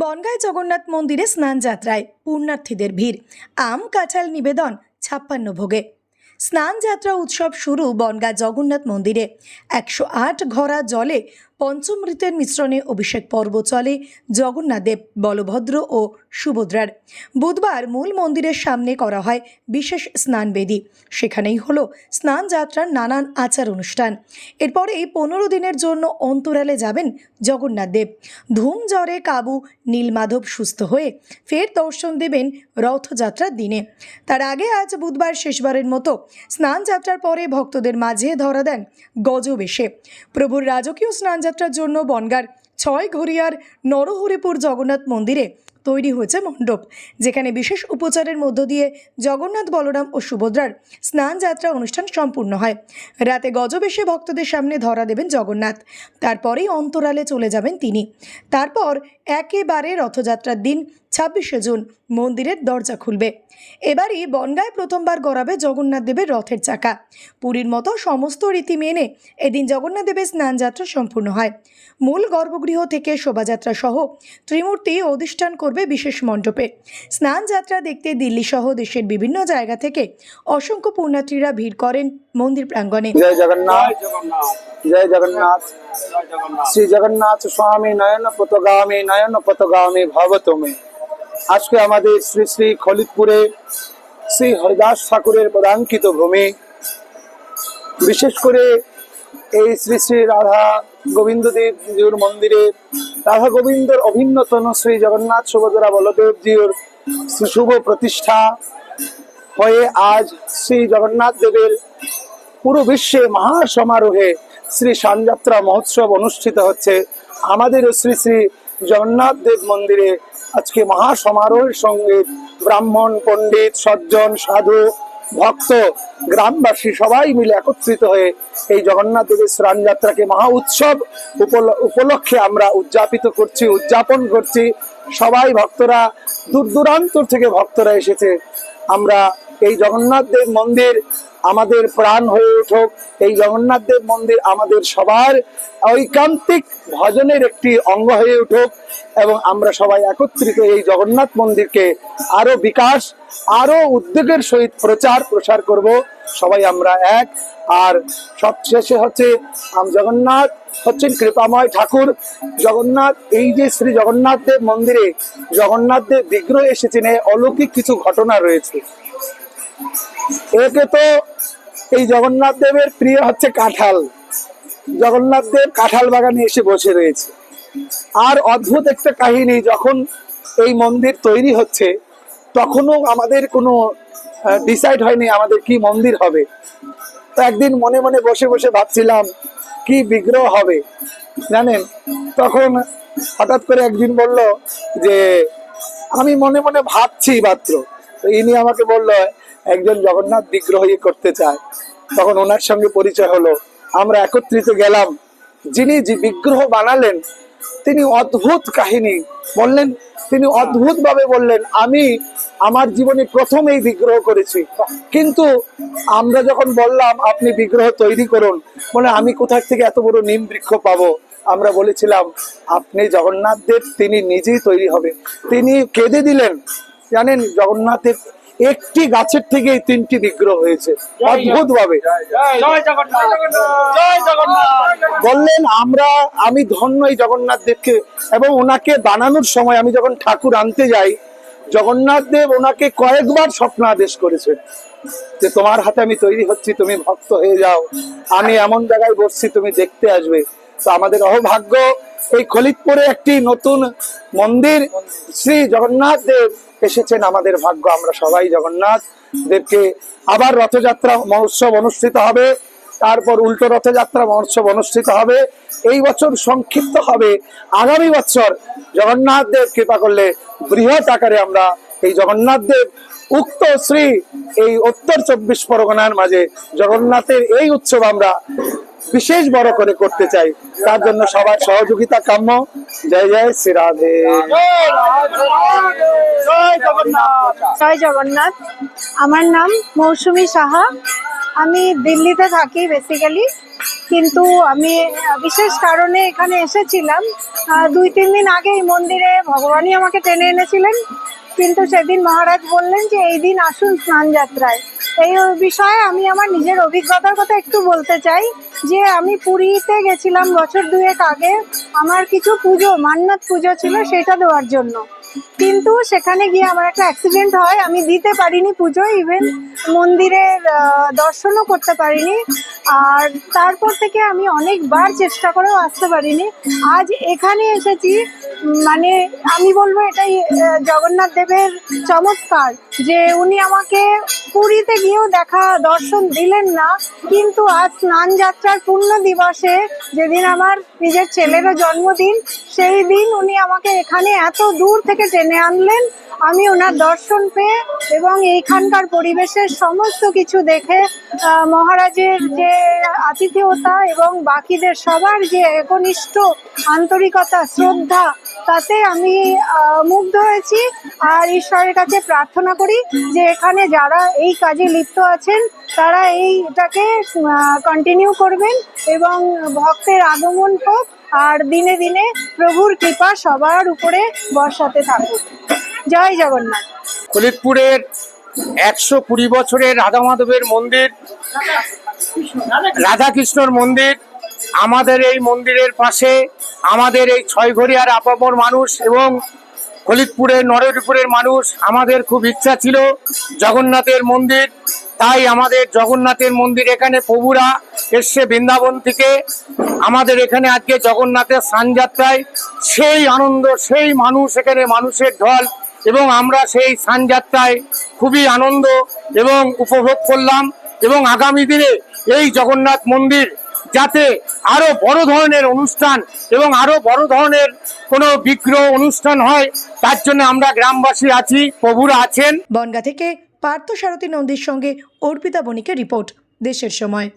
বনগাঁয় জগন্নাথ। মন্দিরে স্নান যাত্রায় পুণ্যার্থীদের ভিড়। আম, কাঁঠাল নিবেদন, ছাপ্পান্ন ভোগে। স্নান যাত্রা উৎসব শুরু বনগাঁ জগন্নাথ মন্দিরে। একশো আট ঘরা জলে পঞ্চমৃতের মিশ্রণে অভিষেক পর্ব চলে জগন্নাথদেব, বলভদ্র ও সুভদ্রার। বুধবার মূল মন্দিরের সামনে করা হয় বিশেষ স্নানবেদী। সেখানেই হলো স্নান যাত্রার নানান আচার অনুষ্ঠান। এরপরেই পনেরো দিনের জন্য অন্তরালে যাবেন জগন্নাথদেব। ধুম জ্বরে কাবু নীলমাধব সুস্থ হয়ে ফের দর্শন দেবেন রথযাত্রার দিনে। তার আগে আজ বুধবার শেষবারের মতো স্নান যাত্রার পরে ভক্তদের মাঝে ধরা দেন গজবেশে। প্রভুর রাজকীয় স্নানযাত্রার জন্য বনগার ছয় ঘড়িয়ার নরহরিপুর জগন্নাথ মন্দিরে তৈরি হয়েছে মণ্ডপ, যেখানে বিশেষ উপচারের মধ্য দিয়ে জগন্নাথ বলরাম ও সুভদ্রার স্নান যাত্রা অনুষ্ঠান সম্পূর্ণ হয়। রাতে গজবেশে ভক্তদের সামনে ধরা দেবেন জগন্নাথ। তারপরেই অন্তরালে চলে যাবেন তিনি। তারপর একেবারে রথযাত্রার দিন ছাব্বিশে জুন মন্দিরের দরজা খুলবে। এবারই বনগায় প্রথমবার গড়াবে জগন্নাথ দেবের রথের চাকা। পুরীর মতো সমস্ত রীতি মেনে এদিন জগন্নাথ দেবের স্নানযাত্রা সম্পূর্ণ হয়। মূল গর্ভগৃহ থেকে শোভাযাত্রা সহ ত্রিমূর্তি অধিষ্ঠান করবে বিশেষ মণ্ডপে। স্নান যাত্রা দেখতে দিল্লি সহ দেশের বিভিন্ন জায়গা থেকে অসংখ্য পুণ্যার্থীরা ভিড় করেন মন্দির প্রাঙ্গণে। জয় জগন্নাথ জয় জগন্নাথ, শ্রী জগন্নাথ স্বামী নয়ন পতগামী নয়ন পতগামী ভব তুমি। আজকে আমাদের শ্রী শ্রী খলিতপুরে শ্রী হরিদাস ঠাকুরের পদাঙ্কিত ভূমি। বিশেষ করে এই শ্রী শ্রী রাধা গোবিন্দদেব জিউর মন্দিরে রাধা গোবিন্দর অভিন্নতন শ্রী জগন্নাথ সুভদ্রা বলদেব জিউর শুভ প্রতিষ্ঠা হয়ে আজ শ্রী জগন্নাথ দেবের পুরো বিশ্বে মহা সমারোহে শ্রী সানযাত্রা মহোৎসব অনুষ্ঠিত হচ্ছে। আমাদের শ্রী শ্রী জগন্নাথ দেব মন্দিরে আজকে মহা সমারোহের সঙ্গে ব্রাহ্মণ, পণ্ডিত, সজ্জন, সাধু, ভক্ত, গ্রামবাসী সবাই মিলে একত্রিত হয়ে এই জগন্নাথ দেবের স্নান যাত্রাকে মহা উৎসব উপল- উপলক্ষে আমরা উদযাপিত করছি, উদযাপন করছি। সবাই ভক্তরা দূর দূরান্ত থেকে ভক্তরা এসেছে। আমরা এই জগন্নাথ দেব মন্দির আমাদের প্রাণ হয়ে উঠুক। এই জগন্নাথ দেব মন্দির আমাদের সবার ঐকান্তিক ভজনের একটি অঙ্গ হয়ে উঠুক এবং আমরা সবাই একত্রিত এই জগন্নাথ মন্দিরকে আরও বিকাশ, আরও উদ্যোগের সহিত প্রচার, প্রসার করব। সবাই আমরা এক। আর সবশেষে হচ্ছে জগন্নাথ হচ্ছেন কৃপাময় ঠাকুর। জগন্নাথ, এই যে শ্রী জগন্নাথ দেব মন্দিরে জগন্নাথ দেব বিগ্রহ এসেছেন অলৌকিক কিছু ঘটনা রয়েছে। একে তো এই জগন্নাথ দেবের প্রিয় হচ্ছে কাঁঠাল। জগন্নাথ দেব কাঁঠাল বাগানে এসে বসে রয়েছে। আর অদ্ভুত একটা কাহিনী, যখন এই মন্দির তৈরি হচ্ছে, তখনও আমাদের কোনো ডিসাইড হয়নি আমাদের কি মন্দির হবে। তো একদিন মনে মনে বসে বসে ভাবছিলাম, কি বিগ্রহ হবে, জানেন? তখন হঠাৎ করে একদিন বলল যে, আমি মনে মনে ভাবছি মাত্র। তো ইনি আমাকে বলল একজন জগন্নাথ বিগ্রহ করতে চায়। তখন ওনার সঙ্গে পরিচয় হলো। আমরা একত্রিত গেলাম। যিনি যে বিগ্রহ বানালেন, তিনি অদ্ভুত কাহিনী বললেন। তিনি অদ্ভুত ভাবে বললেন, আমি আমার জীবনে প্রথম এই বিগ্রহ করেছি। কিন্তু আমরা যখন বললাম, আপনি বিগ্রহ তৈরি করুন, বলে, আমি কোথার থেকে এত বড় নিম বৃক্ষ পাবো? আমরা বলেছিলাম, আপনি জগন্নাথ দেব তিনি নিজেই তৈরি হবে। তিনি কেঁদে দিলেন। জানেন, জগন্নাথের একটি গাছের থেকেই তিনটি বিগ্রহ হয়েছে। অদ্ভুত ভাবে বললেন, আমরা, আমি ধন্য এই জগন্নাথ দেবকে এবং ওনাকে বানানোর সময় আমি যখন ঠাকুর আনতে যাই, জগন্নাথ দেব ওনাকে কয়েকবার স্বপ্ন আদেশ করেছেন। যে তোমার হাতে আমি তৈরি হচ্ছি, তুমি ভক্ত হয়ে যাও। আমি এমন জায়গায় বসছি, তুমি দেখতে আসবে। তো আমাদের অহভাগ্য, এই খলিতপুরে একটি নতুন মন্দির শ্রী জগন্নাথ দেব এসেছেন আমাদের ভাগ্য। আমরা সবাই জগন্নাথ দেবকে আবার রথযাত্রা মহোৎসব অনুষ্ঠিত হবে। তারপর উল্টো রথযাত্রা মহোৎসব অনুষ্ঠিত হবে। এই বছর সংক্ষিপ্ত হবে। আগামী বছর জগন্নাথ দেব কৃপা করলে বৃহৎ আকারে আমরা এই জগন্নাথ দেব, উক্ত শ্রী এই উত্তর চব্বিশ পরগনার মাঝে জগন্নাথের এই উৎসব আমরা বিশেষ বড় করে করতে চাই। তার জন্য সবার সহযোগিতা কাম্য। জয় জয় শ্রী রাধে। জয় জগন্নাথ। আমার নাম মৌসুমী সাহা। আমি দিল্লিতে থাকি বেসিক্যালি কিন্তু আমি বিশেষ কারণে এখানে এসেছিলাম। দুই তিন দিন আগে এই মন্দিরে ভগবানই আমাকে টেনে এনেছিলেন। কিন্তু সেদিন মহারাজ বললেন যে এই দিন আসুন স্নান যাত্রায় এই বিষয়ে আমি আমার নিজের অভিজ্ঞতার কথা একটু বলতে চাই, যে আমি পুরীতে গেছিলাম বছর দুয়েক আগে, আমার কিছু পুজো, মান্নাত পুজো ছিল সেটা দেওয়ার জন্য। কিন্তু সেখানে গিয়ে আমার একটা অ্যাক্সিডেন্ট হয়, আমি দিতে পারিনি পুজো ইভেন মন্দিরের দর্শনও করতে পারিনি। আর তারপর থেকে আমি অনেকবার চেষ্টা করেও আসতে পারিনি। আজ এখানে এসেছি মানে আমি বলব এটাই জগন্নাথ দেবের চমৎকার যে উনি আমাকে পুরীতে গিয়েও দেখা, দর্শন দিলেন না। কিন্তু আজ স্নান যাত্রার পূর্ণ দিবসে যেদিন আমার নিজের ছেলেরও জন্মদিন, সেই দিন উনি আমাকে এখানে এত দূর থেকে টেনে আনলেন। আমি ওনার দর্শন পেয়ে এবং এইখানকার পরিবেশের সমস্ত কিছু দেখে মহারাজের যে আতিথেয়তা এবং বাকিদের সবার যে একনিষ্ঠ আন্তরিকতা, শ্রদ্ধা, তাতে আমি মুগ্ধ হয়েছি। আর ঈশ্বরের কাছে প্রার্থনা করি যে এখানে যারা এই কাজে লিপ্ত আছেন, তারা এইটাকে কন্টিনিউ করবেন এবং ভক্তের আগমন হোক। আর দিনে দিনে প্রভুর কৃপা সবার উপরে বর্ষাতে থাকুক। জয় জগন্নাথ। খলিতপুরের একশো কুড়ি বছরের রাধা মাধবের মন্দির রাধাকৃষ্ণর মন্দির, আমাদের এই মন্দিরের পাশে আমাদের এই ছয়ঘরিয়ার আপামর মানুষ এবং খলিতপুরের নরেরপুরের মানুষ, আমাদের খুব ইচ্ছা ছিল জগন্নাথের মন্দির। তাই আমাদের জগন্নাথের মন্দির এখানে প্রভুরা এসছে বৃন্দাবন থেকে। আমাদের এখানে আজকে জগন্নাথের সানযাত্রায় সেই আনন্দ, সেই মানুষ এখানে মানুষের ঢল এবং আমরা সেই সানযাত্রায় খুবই আনন্দ এবং উপভোগ করলাম এবং আগামী দিনে এই জগন্নাথ মন্দির যাতে আরও বড় ধরনের অনুষ্ঠান এবং আরও বড় ধরনের কোনো বিগ্রহ অনুষ্ঠান হয়, তার জন্য আমরা গ্রামবাসী আছি, প্রভুরা আছেন। বনগা থেকে পার্থ সারথী নন্দীর সঙ্গে অর্পিতা বণিকের রিপোর্ট দেশের সময়।